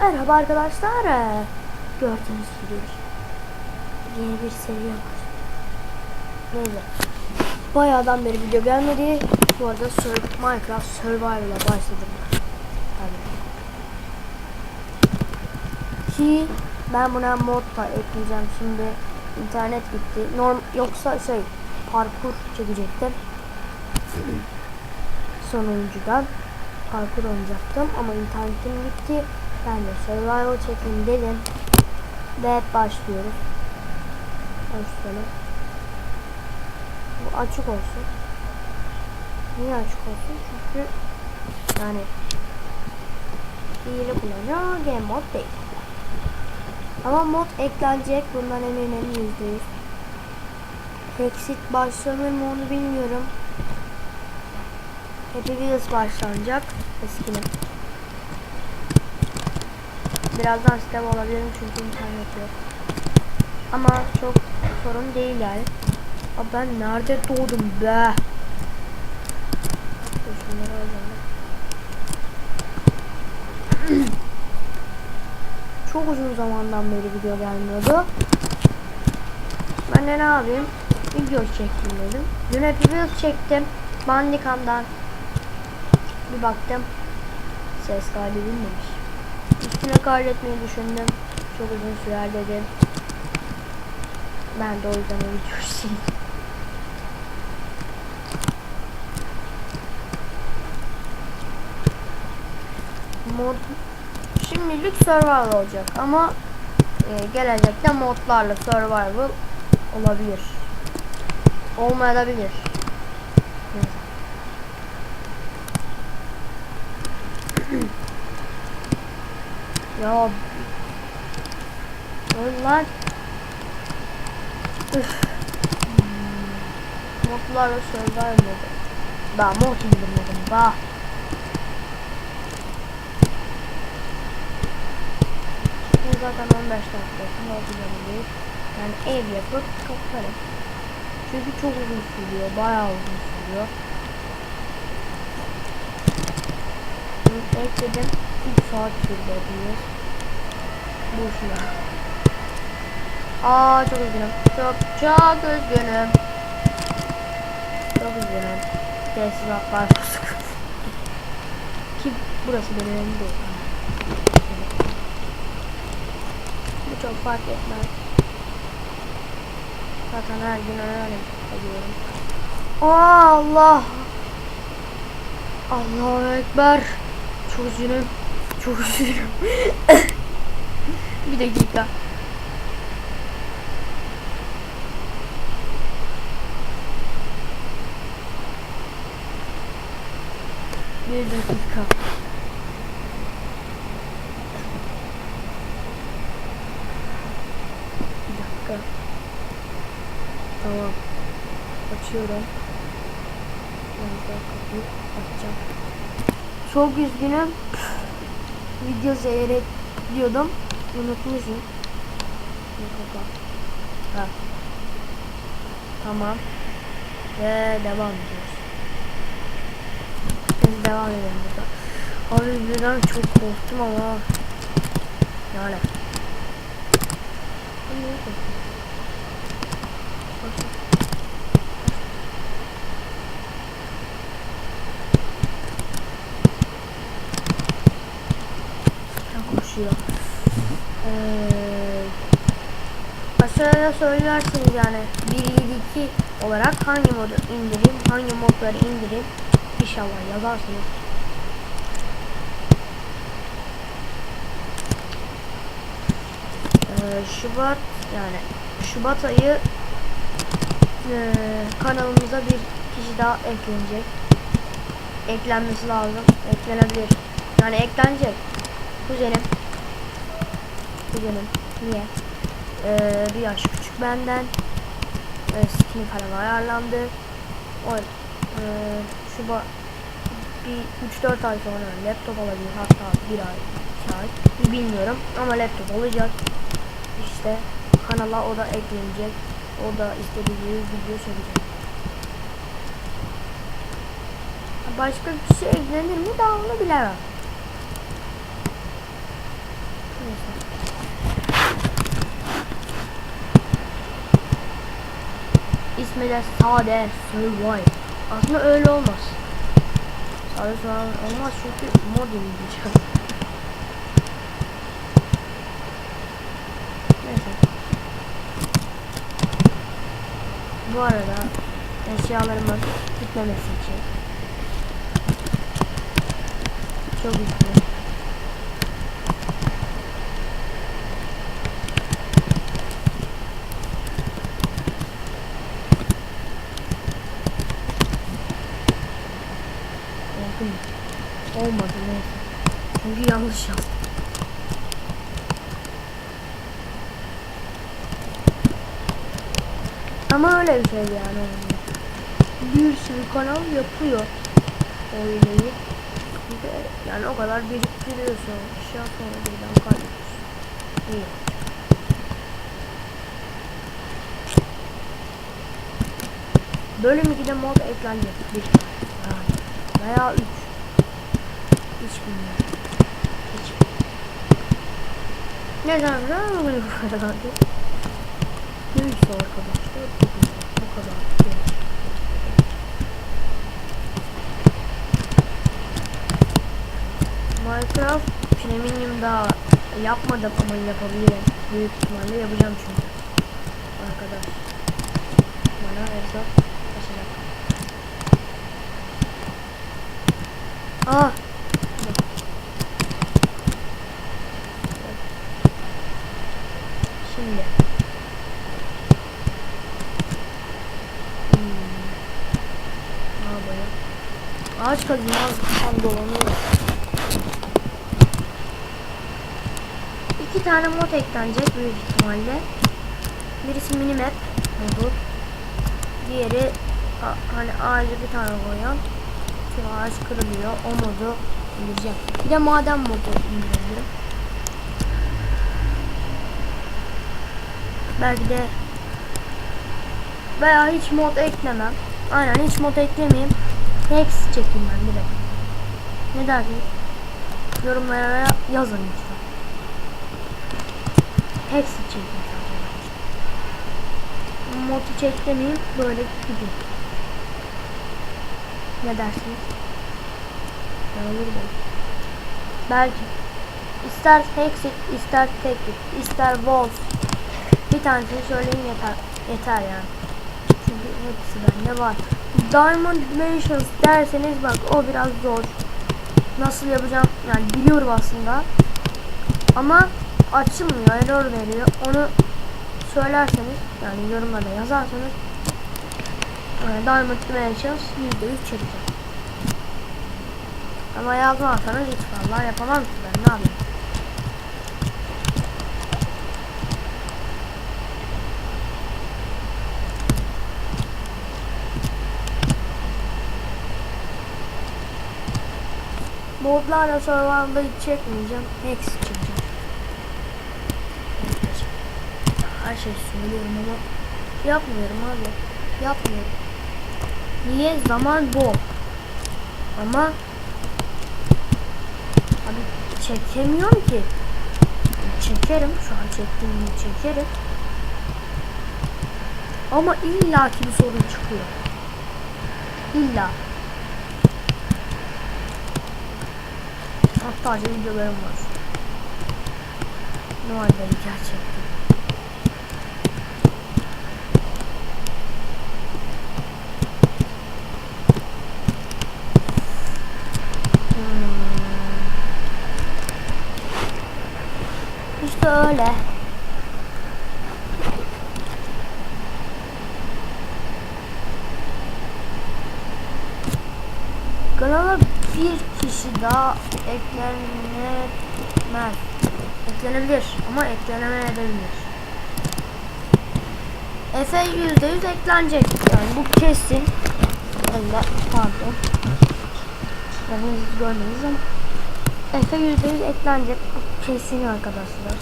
Merhaba arkadaşlar. Gördüğünüz gibi yeni bir seriye başladım. Neyse. Bayağıdan beri video gelmedi. Bu arada Sur- Minecraft Survival'a başladım. Tabii. Ki ben buna mod da ekleyeceğim şimdi. internet gitti. Norm yoksa şey parkur çekecektim. Sonuncudan parkur oynayacaktım ama internetim gitti. Ben de survival çekeyim dedim. Ve başlıyoruz. Başlayalım. Bu açık olsun. Niye açık olsun? Çünkü yani hile kullanıyor. Game mod değil. Ama mod eklenecek. Bundan eminim yüzde yüz. Exit başlanır mı onu bilmiyorum. Happy Wheels başlanacak. Eskinin. Birazdan sistem olabilirim çünkü internet yok. Ama çok sorun değil yani. Aa, ben nerede doğdum be? Çok uzun zamandan beri video gelmiyordu. Ben de ne yapayım? Video çektim dedim. Dün Happy Wheels çektim. Bandicam'dan bir baktım. Ses kaydedilmemiş. Üstüne kaydetmeyi düşündüm. Çok uzun sürer dedim. Ben de o yüzden o videoyu sildim. Mod şimdilik survival olacak ama e, gelecekte modlarla survival olabilir. Olmayabilir. Neyse. Ya Öl lan. Üf. Hmm. Modlarla survival mode. Daha mod indirmedim daha. Şimdi zaten 15 dakika sonra olabilir. Yani ev yapıp kaparım. Çünkü çok uzun sürüyor. Bayağı uzun sürüyor. Bunu ekledim. 3 saat sürdü hepimiz. Boşuna. Aa çok üzgünüm. Çok çok üzgünüm. Çok üzgünüm. Tesisatlar bozuk. Ki burası benim evim değil. Bu çok fark etmez. Zaten her gün öyle ediyorum. Aa Allah. Allahu Ekber. Çok üzgünüm. Çok üzgünüm. bir dakika. Bir dakika. Bir dakika. Tamam. Açıyorum. Biraz kapıyı açacağım. Çok üzgünüm. Video seyrediyordum. Unutmuşum. Ha. Tamam. Ve devam ediyoruz. Biz devam edelim burada. Abi birden çok korktum ama. Yani. Bakın. Çok koşuyor. Ee, aşağıya söylersiniz yani 1.7.2 olarak hangi modu indireyim, hangi modları indireyim inşallah yazarsınız. Ee, Şubat yani Şubat ayı ee, kanalımıza bir kişi daha eklenecek. Eklenmesi lazım. Eklenebilir. Yani eklenecek. Kuzenim. Kuzenim. Niye? Ee, bir yaş küçük benden. Ee, skin falan ayarlandı. O ee, Şubat bir 3-4 ay sonra laptop alabilir. Hatta bir ay, iki ay. Bilmiyorum ama laptop olacak. İşte kanala o da eklenecek. O da istediği video çekecek. Başka bir şey eklenir mi daha onu bilemem. Neyse. İsmi de Sade Survive. Aslında öyle olmaz. Sade Survive olmaz çünkü mod indireceğim. Neyse. Bu arada eşyalarımın gitmemesi için çok üzgünüm. Oldu mu? Olmadı neyse. Çünkü yanlış yaptım. Ama öyle bir şey yani. Bir sürü kanal yapıyor oyunu. Yani o kadar biriktiriyorsun. Şey sonra birden kaybediyorsun. İyi. Bölüm 2'de mod eklenecek. Bir yani. Veya 3. Hiç bilmiyorum. Hiç Neden bunu bu kadar Neyse arkadaşlar. Minecraft Premium daha yapmadım ama yapabilirim. Büyük ihtimalle yapacağım çünkü. Arkadaş. Bana hesap açacak. Ah! Şimdi. Hmm. Ne yapayım? Ağaç az tam dolanıyor. İki tane mod eklenecek büyük ihtimalle. Birisi minimap modu. Diğeri hani ağacı bir tane koyan. Şu ağaç kırılıyor. O modu indireceğim. Bir de maden modu indirebilirim. Belki de veya hiç mod eklemem. Aynen hiç mod eklemeyeyim. Hex çekeyim ben direkt. Ne dersiniz? Yorumlara yazın lütfen. Hex çekeyim sadece. Modu hiç eklemeyeyim. Böyle gideyim. Ne dersiniz? Ne olur mu? Belki. İster Hexit, ister Tekit, ister Wolf. Bir tanesini söyleyin yeter. Yeter yani. Çünkü hepsi bende var. Diamond Dimensions derseniz bak o biraz zor. Nasıl yapacağım yani biliyorum aslında. Ama açılmıyor, error veriyor. Onu söylerseniz yani yorumlarda yazarsanız e, Diamond Dimensions %100 çekeceğim. Ama yazmazsanız hiç vallahi yapamam ki ben ne yapayım. Modlarla survival'da çekmeyeceğim. Hex çekeceğim. Her şey söylüyorum ama yapmıyorum abi. Yapmıyorum. Niye? Zaman bu. Ama abi çekemiyorum ki. Çekerim. Şu an çektiğimi çekerim. Ama illaki bir sorun çıkıyor. İlla. Hatta videolarım var. Benim gerçekten. Hmm. Öyle. Kanala bir kişi daha eklenemez. Eklenebilir ama eklenemeyebilir. Efe yüzde yüz eklenecek. Yani bu kesin. Allah pardon. Yani siz görmediniz ama Efe yüzde yüz eklenecek. Bu kesin arkadaşlar.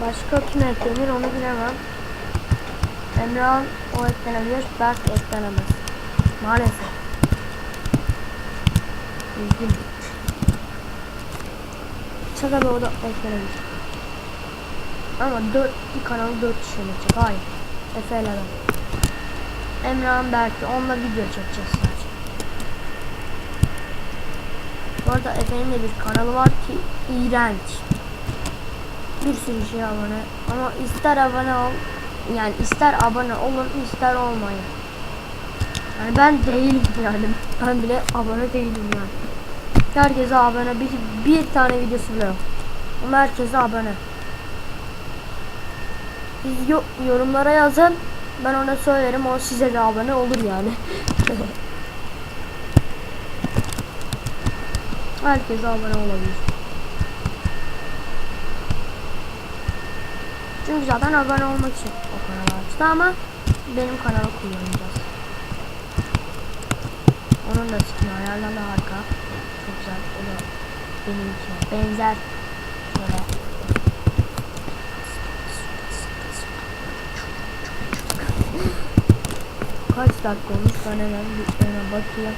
Başka kim eklenir onu bilemem. Emrah o eklenebilir. Berk eklenemez. Maalesef. Üzgünüm. Şaka bir oda eklenebilir. Ama dört bir kanalı dört kişi oynayacak. Hayır. Efe ben. Emrah'ın belki onunla video çekeceğiz sadece. Bu arada Efe'nin de bir kanalı var ki iğrenç. Bir sürü şey abone. Ama ister abone ol yani ister abone olun ister olmayın. Yani ben değilim yani. Ben bile abone değilim yani. Herkese abone. Bir, bir tane videosu bile yok. Ama herkese abone. Siz yo yorumlara yazın. Ben ona söylerim. O size de abone olur yani. Herkese abone olabilir. Çünkü zaten abone olmak için o kanal açtı ama benim kanalı kullanacağız. Onun da skin ayarlarla harika. Güzel. O da benimkine benzer. Böyle. Kaç dakika olmuş ben hemen bir ona bakayım.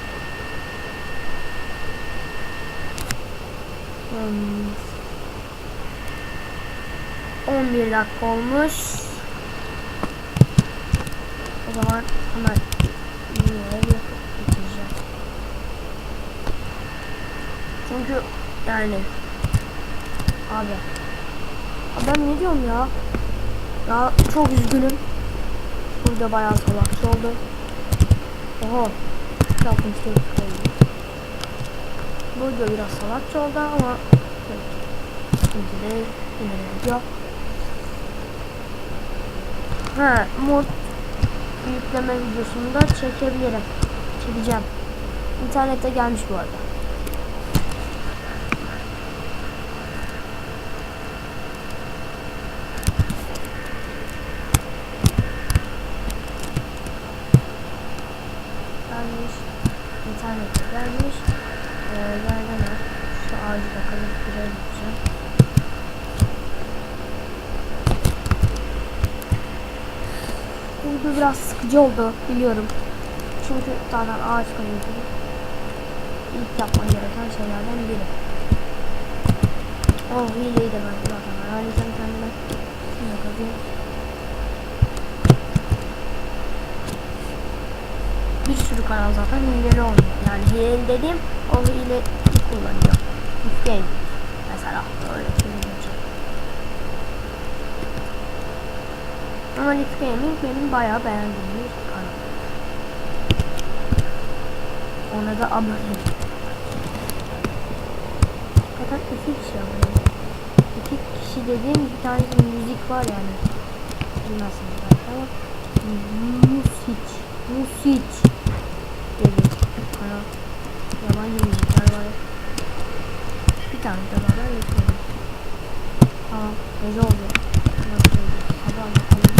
Hmm. 11 dakika olmuş. O zaman hemen videoyu yapıp bitireceğim. Çünkü yani abi ben ne diyorum ya? Ya çok üzgünüm. Burada bayağı salakçı oldu. Oha. Yapmış oldu. Burada biraz salakçı oldu ama Sıkıntı değil. Yine de yok. Ha, mod yükleme videosunu da çekebilirim. Çekeceğim. İnternette gelmiş bu arada. Gelmiş. İnternette gelmiş. Ee, nereden Şu ağacı bakalım. Buraya gideceğim. Bu biraz sıkıcı oldu biliyorum. Çünkü zaten ağaç kayıntı ilk yapman gereken şeylerden biri. Oh hileyi de ben zaten ayarlayacağım kendime. Şimdi bakayım. Bir sürü kanal zaten hileli olmuyor. Yani hileli dediğim o hile kullanıyor. Game mesela öyle söyleyeceğim. Ama Leaf Gaming benim bayağı beğendiğim bir kanal. Ona da abone. Zaten iki kişi abone. İki kişi dediğim bir tanesi müzik var yani. Nasıl ama Music. Music. Yabancı müzikler var. Bir tane de var. Yapıyorum. Aa, gece oldu. Sabah bakalım.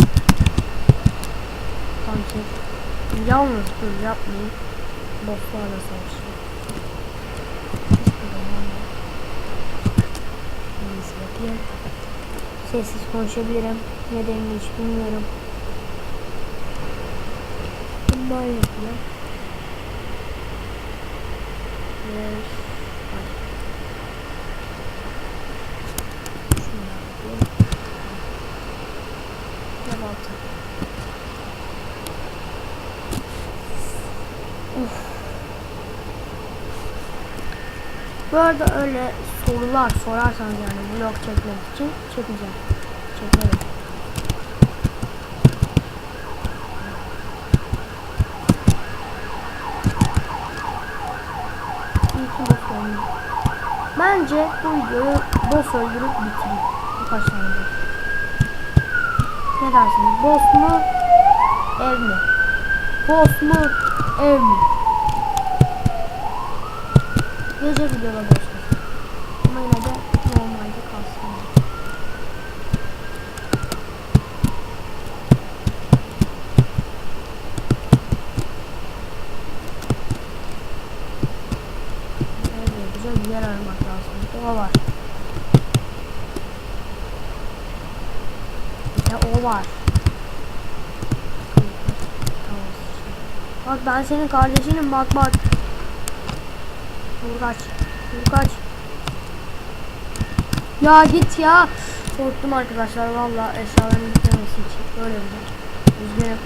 Sanki yalnız dur yapmayın. Bosslarla savaşıyor. Hiçbir zaman da. Neyse. Sessiz konuşabilirim. Nedenini hiç bilmiyorum. Bunlar yapıyor. Yes. Şunları yapayım. Level altı. Bu arada öyle sorular sorarsanız yani vlog çekmek için çekeceğim. Çekerim. İyi ki boss öldürdüm. Bence bu videoyu boss öldürüp bitireyim. Birkaç tane boss. Ne dersiniz? Boss mu? Ev mi? Boss mu? Ev mi? Gece videoda boss mu? Ama yine de normalde kalsın. Evet, güzel bir yer aramak lazım. O var. Bir de o var. Bak ben senin kardeşinim bak bak. Vur kaç. Vur kaç. Ya git ya. Korktum arkadaşlar valla eşyaların gitmemesi için. Böyle bir. Üzgünüm.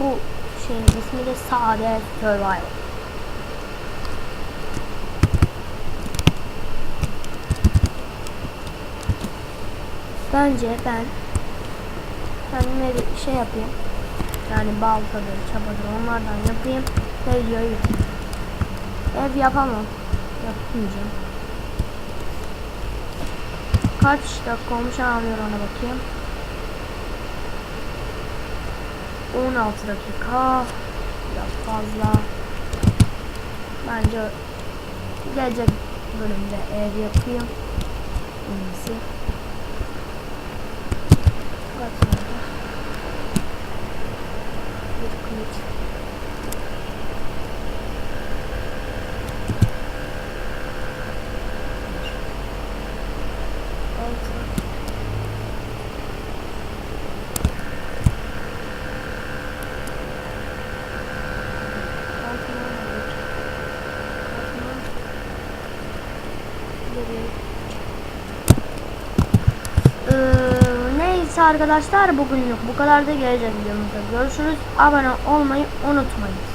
Bu şeyin ismi de Sade Survival. Bence ben kendime bir şey yapayım. Yani baltadır, çapadır onlardan yapayım ve videoyu. Ev yapamam. Yapmayacağım. Kaç dakika olmuş anlıyor ona bakayım. 16 dakika biraz fazla. Bence gelecek bölümde ev yapayım. En iyisi. Bir kılıç altı Ee, neyse arkadaşlar bugünlük bu kadar da gelecek videomuzda görüşürüz. Abone olmayı unutmayın.